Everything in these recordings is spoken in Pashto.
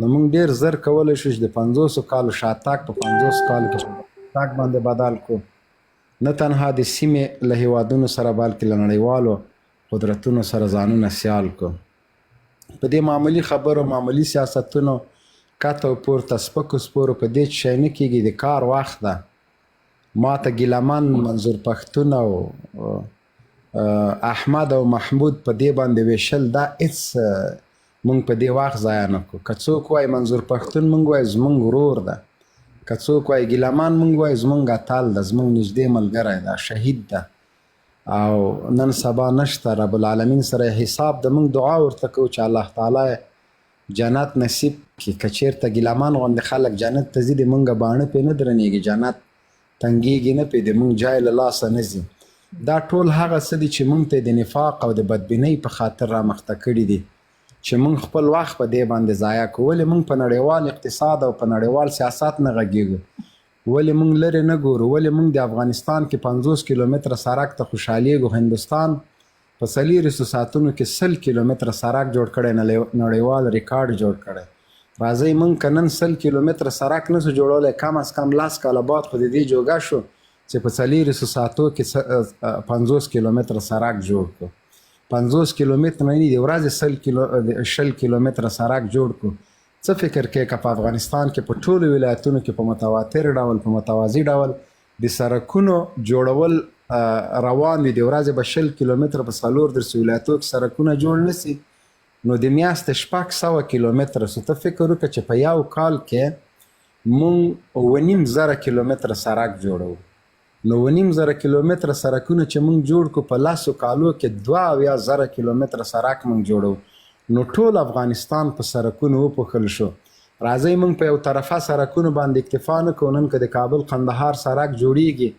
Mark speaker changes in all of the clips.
Speaker 1: نو موږ ډیر زر کولی شو چې د 500 کالو شاتګ په 500 کالو کې شاتګ باندې بدل کو نه تنها د سیمې له هیوادونو سره بلکې له نړیوالو قدرتونو سره ځانونه سیال کو په دې معمولی خبرو معمولی سیاستونو او پورته سپکو سپورو په دې چې شی نه کېږي د کار وخت ده. ما ته ګیلمان منظور پښتون او احمد او محمود په دې باندې ویشل دا هیڅ مونږ په دې وخت ضایع نه کړو. که څوک وایي منظور پښتون مونږ وایي زمونږ ورور ده. که څوک وایي ګیلمان مونږ وایي زمونږ اتل ده. زمونږ نږدې ملګری ده شهید ده. او نن سبا نشته رب العالمین سره حساب د مونږ دعا ورته کوو چې الله تعالی جنت نصیب کړي. که چېرته ګیلمان غوندې خلک جنت ته ځي د مونږ باڼه پې نه درنېږي جنت تنګېږي نه پې د مونږ جای له لاسه نه ځي. دا ټول هغه څه دي چې مونږ ته د نفاق او د بدبینۍ په خاطر رامخته کړي دي چې موږ خپل وخت په دې باندې ضایع کوو ولې موږ په نړیوال اقتصاد او په نړیوال سیاست نه غږیږو؟ ولې موږ لرې نه ګورو؟ ولې موږ د افغانستان کې 50 کیلومتره سړک ته خوشحالېږو هندوستان په څلېرویشتو ساعتونو کې سل کیلومتره سړک جوړ کړی نړیوال ریکارډ جوړ کړی. راځئ موږ که نن سل کیلومتره سړک نسو جوړولی کم از کم لاس کاله بعد خو دې جوګه شو چې په څلېرویشتو ساعتو کې 50 کیلومتره سړک جوړ کړو 50 کیلومتر نه دی ورځ سل کیلو شل کیلومتر سړک جوړ کو څه فکر کې که په افغانستان کې په ټولو ولایتونو کې په متواتر ډول په متوازی ډول د سړکونو جوړول روان دي. د ورځ به شل کیلومتر په څلور درس ولایتو کې سړکونه جوړ نسی نو د میاشت شپږ سوه کیلومتر سو ته فکر وکړه چې په یو کال کې مونږ ونیم زره کیلومتر سړک جوړو نو ونیم زره کیلومتره سړکونه چې موږ جوړ کو په لاسو کالو کې دوه اویا زره کیلومتره سړک موږ جوړو. نو ټول افغانستان په سړکونو وپوښل شو. راځئ موږ په یو طرفه سړکونو باندې اکتفا نه کوو نن که د کابل قندهار سړک جوړیږي.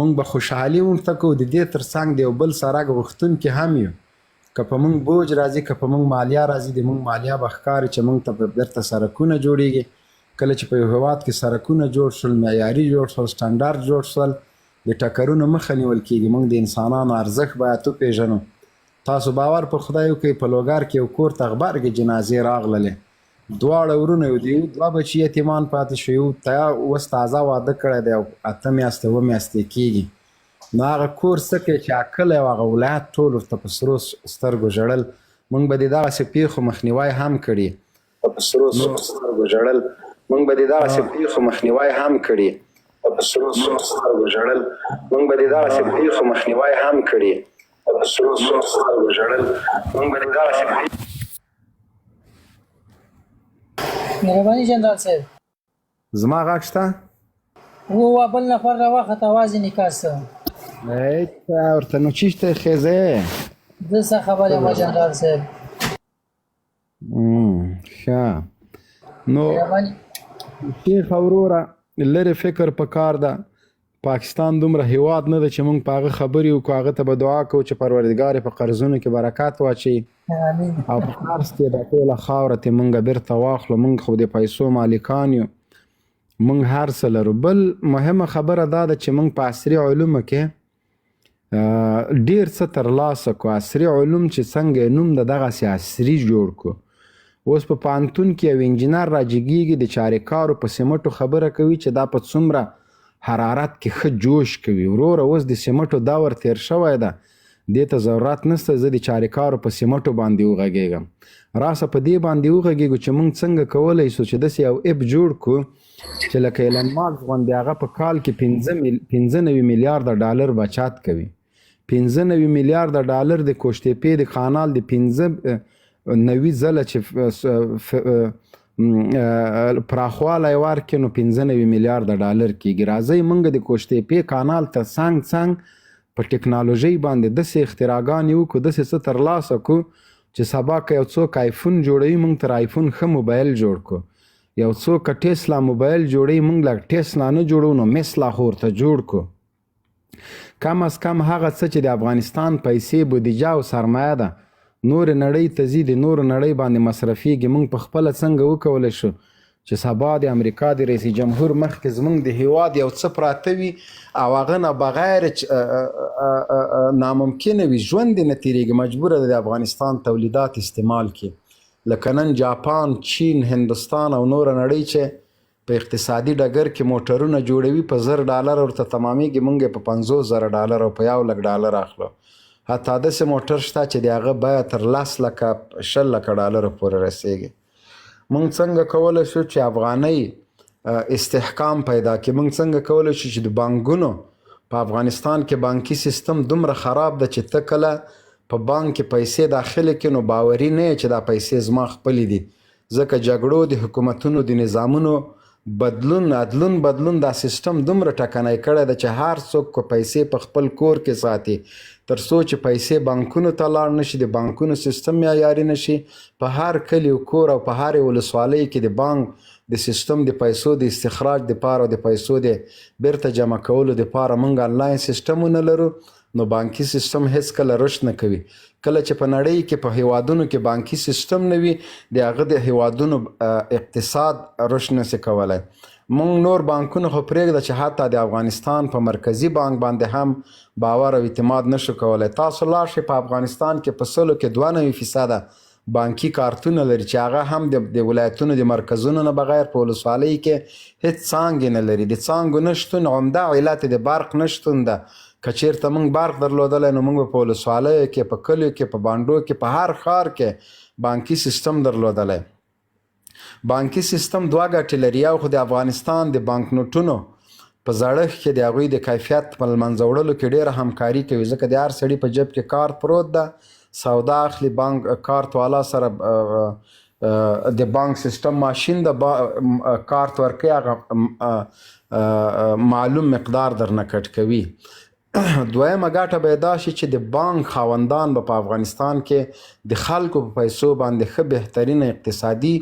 Speaker 1: موږ به خوشحالي ورته کوو د دې ترڅنګ د یو بل سړک غوښتونکي هم یو. که په موږ بوج راځي که په موږ مالیه راځي د موږ مالیه به ښکاري چې موږ ته بیرته سړکونه جوړیږي. کله چې په یو هېواد کې سړکونه جوړ شول معیاري جوړ شول سټنډارډ جوړ شول د ټکرونو مخه نیول کیږي. موږ د انسانانو ارزښت باید وپېژنو تاسو باور په خدای وکړئ په لوګار کې یو کور ته غبرګې جنازې راغللې. دواړه ورونه یو دی دوه بچي یتیمان پاتې شو یو تیا اوس تازه واده کړی دی او اته میاشتې اوه میاشتې کېږي نو هغه کور څه کوي چې عقل او هغه ولایت ټول ورته په سرو سترګو ژړل. موږ به د دغسې پیښو مخنیوی هم کړي. په سرو سترګو ژړل. موږ به د دغسې پیښو مخنیوی هم کړي سرو سرو سترګو ژړل موږ به د دغسې پیښو مخنیوی هم کړي. سرو سرو سترګو ژړل موږ به د دغسې
Speaker 2: مهرباني جنرال صاحب.
Speaker 1: زما غږ شته؟
Speaker 2: وو بل نفر را وخت اواز نکاسه
Speaker 1: ایت ورته نو چیشته خزه
Speaker 2: د څه خبره ما جنرال صاحب.
Speaker 1: امم ښه. نو
Speaker 2: مهرباني.
Speaker 1: شیخ اوروره لري فکر پکار ده. پاکستان دومره هیواد نه ده چې موږ په هغه خبرې وکړو هغه ته به دعا کوو چې پروردګار په قرضونو کې برکات واچي او په قرض کې د ټوله خاوره ته موږ بیرته واخلو موږ خو د پیسو مالکان یو. موږ هر څه لرو. بل مهمه خبره دا ده چې موږ په عصري علومو کې ډیر څه ترلاسه کو عصري علوم چې څنګه نوم د دغه عصري جوړ کو اوس په پانتون کې یو انجینر راجګیږي د چاریکارو په سیمټو خبره کوي چې دا په څومره حرارت کې ښه جوش کوي. وروره اوس د سیمټو دور تیر شوی ده. دې ته ضرورت نشته زه د چاریکارو په سیمټو باندې وغږیږم. راسه په دې باندې وغږیږو چې موږ څنګه کولی شو چې داسې یو اپ جوړ کړو چې لکه ایلن ماسک غوندې هغه په کال کې پنځه نوي میلیارده ډالر بچات کوي. پنځه نوي میلیارده ډالر د کوشتېپې د کانال د پنځه نوي ځله چې پراخوالی ورکړي نو 15 میلیارډ ډالر کیږي. راځي موږ د کوشتېپې کانال ته څنګ څنګ په ټکنالوژي باندې داسې اختراګان یو کو داسې څه ترلاسه کو چې سبا که یو څوک آیفون جوړوي موږ تر آیفون ښه موبایل جوړ کو یو څوک ټیسلا موبایل جوړوي موږ لا ټیسلا نه جوړو نو مسلا خو ورته جوړ کو کم از کم هغه څه چې د افغانستان پیسې بودیجه او سرمایه ده نور نړۍ ته ځي د نور نړۍ باندې مصرفیږي موږ په خپل څنګه وکولای شو چې سبا د امریکا د رئیس جمهور مخکې زمونږ د هیواد یو څه پراته وي او هغه نه بغیر ناممکنه وي ژوند نه تیریږي مجبوره د افغانستان تولیدات استعمال کړي. لکه نن جاپان چین هندوستان او نور نړۍ چې په اقتصادي ډګر کې موټرونه جوړوي په زر ډالر ورته تمامېږي. مونږ په پنځوس زره ډالر او په یو لک ډالر اخلو حتی داسې موټر شته چې د هغه بیه تر لس لکه شل لکه ډالرو پورې رسیږي. مونږ څنګه کولی شو چې افغانۍ استحکام پیدا کړي؟ مونږ څنګه کولی شو چې د بانکونو په افغانستان کې بانکي سیستم دومره خراب ده چې ته کله په بانک کې پیسې داخله کړي نو باوري نه چې دا پیسې زما خپلې دي. ځکه جګړو د حکومتونو د نظامونو بدلون عدلون بدلون دا سیستم دومره ټکنی کړی ده چې هر څوک کو پیسې په خپل کور کې ساتي. تر څو چې پیسې بانکونو ته لاړ نشي د بانکونو سیستم معیاري نشي په هر کلی او کور او په هر ولسوالۍ کې د بانک د سیستم د پیسو د استخراج د پاره د پیسو د بیرته جمع کولو د پاره مونږ انلاین سیستمونه لرو نو بانکي سیستم هیڅ کله رشد نه کوي. کله چې په نړۍ کې په هیوادونو کې بانکي سیستم نه وي د هغه د هیوادونو اقتصاد رشد نشي کولای. مونږ نور بانکونه خو پرېږده چې حتی د افغانستان په مرکزی بانک باندې هم باور او اعتماد نشو کولای. تاسو لاړ شئ په افغانستان کې په سلو کې دوه نوي فیصده بانکي کارتونه لري چې هغه هم د ولایتونو د مرکزونو نه بغیر په ولسوالۍ کې هیڅ څانګې نه لري. د څانګو نشتون عمده علت د برق نشتون ده. که چیرته موږ برق درلودلی نو موږ په ولسوالیو کې په کلیو کې په بانډو کې په هر ښار کې بانکي سیستم درلودلی. بانکي سیستم دوه ګټې لري یو خو د افغانستان د بانک نوټونو. په زړښت کې د هغوی د کیفیت په منځه وړلو کې ډیره همکاري کوي ځکه د هر سړي په جب کې کارت پروت ده سودا اخلي بانک کارت والا سره د بانک سیستم ماشین د کارت ورکوي هغه معلوم مقدار درنه کټ کوي. دویمه ګټه به دا شي چې د بانک خاوندان به په افغانستان کې د خلکو په پیسو باندې ښه بهترینه اقتصادي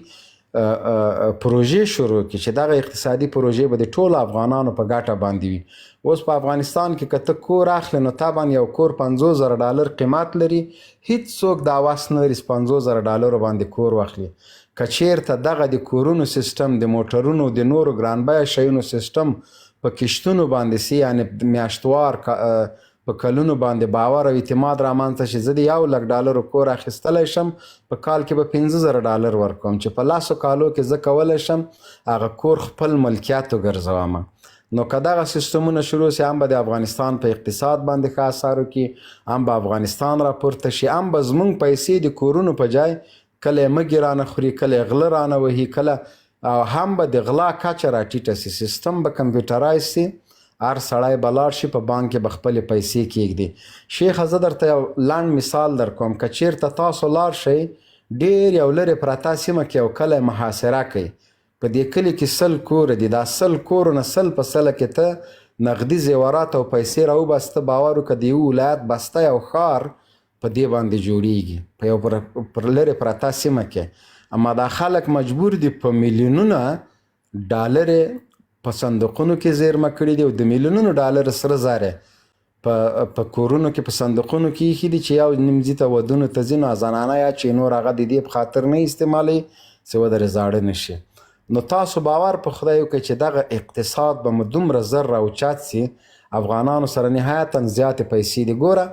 Speaker 1: پروژې شروع کړي چې دغه اقتصادي پروژې به د ټولو افغانانو په ګټه باندې وي. اوس په افغانستان کې که ته کور اخلې نو تا باندې یو کور پنځوس زره ډالر قیمت لري. هیڅ څوک دا واس نه لري پنځوس زره ډالرو باندې کور واخلي. که چیرته دغه د کورونو سیستم د موټرونو د نورو ګرانبیه شیونو سیستم په کشتونو باندې سي یعنی میاشتوار په کلونو باندې باور او اعتماد رامنځته شي. زه د یو لک ډالرو کور اخیستلی شم په کال کې به پنځه زره ډالر ورکوم چې په لاسو کالو کې زه کولی شم هغه کور خپل ملکیت وګرځوم. نو که دغه سیستمونه شروع سي هم به د افغانستان په اقتصاد باندې ښه اثر وکړي هم به افغانستان راپورته شي هم به زمونږ پیسې د کورونو په جای کله مګې رانه خوري کله غله رانه وهي کله هم به د غلا کچه راټیټه سي سیستم به کمپیوټرایز سي هر سړی به لاړ شي په بانک کې به خپلې پیسې کیږدي شیخه زه درته یو لنډ مثال در کوم که چیرته تاسو لاړ شئ ډیر یو لرې پرته سیمه کې یو کلی محاصره کوي په دې کلي کې سل کور دي. دا سل کورونه سل په سله کې ته نقدي زیورات او پیسې راوبسته باور وکړه د یو ولایت بسته یو ښار په دې باندې جوړیږي په یو پر, پر لرې پرته سیمه کې. اما دا خلک مجبور دي په میلیونونه ډالر په صندوقونو کې زیرمه کړي دي او د میلیونونو ډالر سره زاره. په په کورونو کې په صندوقونو کې ایښي دي چې یو نیمځي ته ودونو ته ځي نو زنانه یا چې نور هغه د دې په خاطر نه استعمالوي چې ودرې زاړه نشي نو تاسو باور په خدای وکړئ چې دغه اقتصاد به مو دومره زر راوچات سي افغانانو سره نهایتا زیاتې پیسې دي. ګوره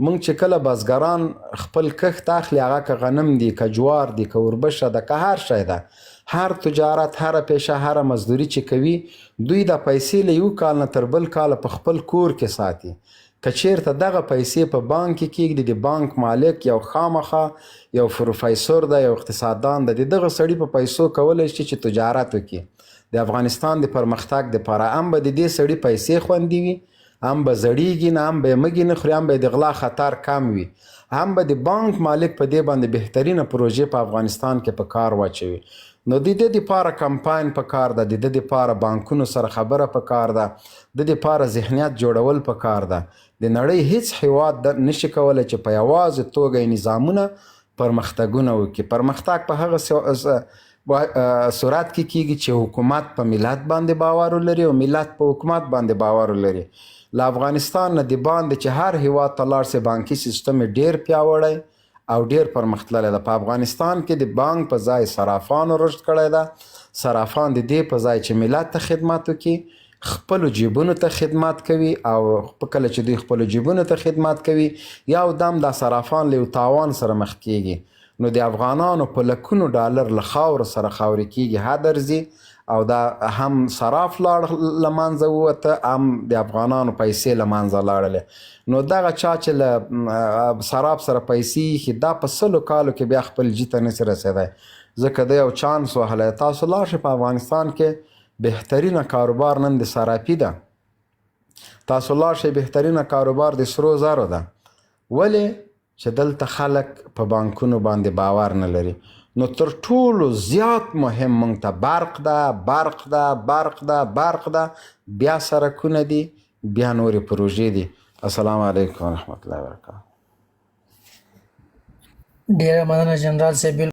Speaker 1: مونږ چې کله بزګران خپل کښت اخلي هغه که غنم دي که جوار دي که وربشه ده که هر شی ده. هر تجارت هر پیشه هر مزدوری چې کوي دوی د پیسې له یو کال نه تر بل کال په خپل کور کې ساتي. که چیرته دغه پیسې په بانک کې کېږدي د بانک مالک یو خامخه یو پروفیسور ده یو اقتصاددان ده. د دغه سړي په پیسو کولی شي چې تجارت وکړي. د افغانستان د پرمختګ دپاره هم به د دې سړي پیسې خوندي وي هم به زړیږي نه هم به مګي نه خوري هم به د غلا خطر کم وي. هم به د بانک مالک په دې باندې بهترینه پروژې په افغانستان کې په کار واچوي. نو د دې لپاره کمپاین په کار ده د دې لپاره بانکونو سره خبره په کار ده د دې لپاره ذهنیت جوړول په کار ده. د نړۍ هیڅ هیواد نشي کولای چې په یوازې توګه نظامونه پرمختګونه وکړي. پرمختګ په هغه صورت کې کیږي چې حکومت په ملت باندې باور لري او ملت په حکومت باندې باور لري له افغانستان نه د باندې چې هر هیواد ته لاړ سي بانکي سیستم ډیر پیاوړی او ډیر پرمختللی ده. په افغانستان کې د بانک په ځای صرافانو رشد کړی ده. صرافان د دې په ځای چې ملت ته خدمت وکړي خپل جیبونو ته خدمت کوي او کله چې دوی خپل جیبونو ته خدمت کوي یو دم د صرافان له تاوان سره مخ کیږي نو د افغانانو په لکونو ډالر له خاور سره خاورې کیږي هدرځي او دا هم صراف لاړ لمانځه ووته هم د افغانانو پیسې لمانځه لاړلې. نو دغه چا چې له صراف سره پیسې ایښي دا په سلو کالو کې بیا خپل جي ته نسي رسېدی. ځکه د یو چانس وهلی. تاسو لاړ شئ په افغانستان کې بهترینه کاروبار نن د صرافي ده. تاسو لاړ شئ بهترینه کاروبار د سرو زرو ده. ولې چې دلته خلک په بانکونو باندې باور نه لري. نو تر ټولو زیات مهم مونږ ته برق ده برق ده برق ده برق ده. بیا سرکونه دي بیا نورې پروژې دي. السلام علیکم ورحمت الله وبرکاته.
Speaker 2: ډیره مننه جنرال صاحب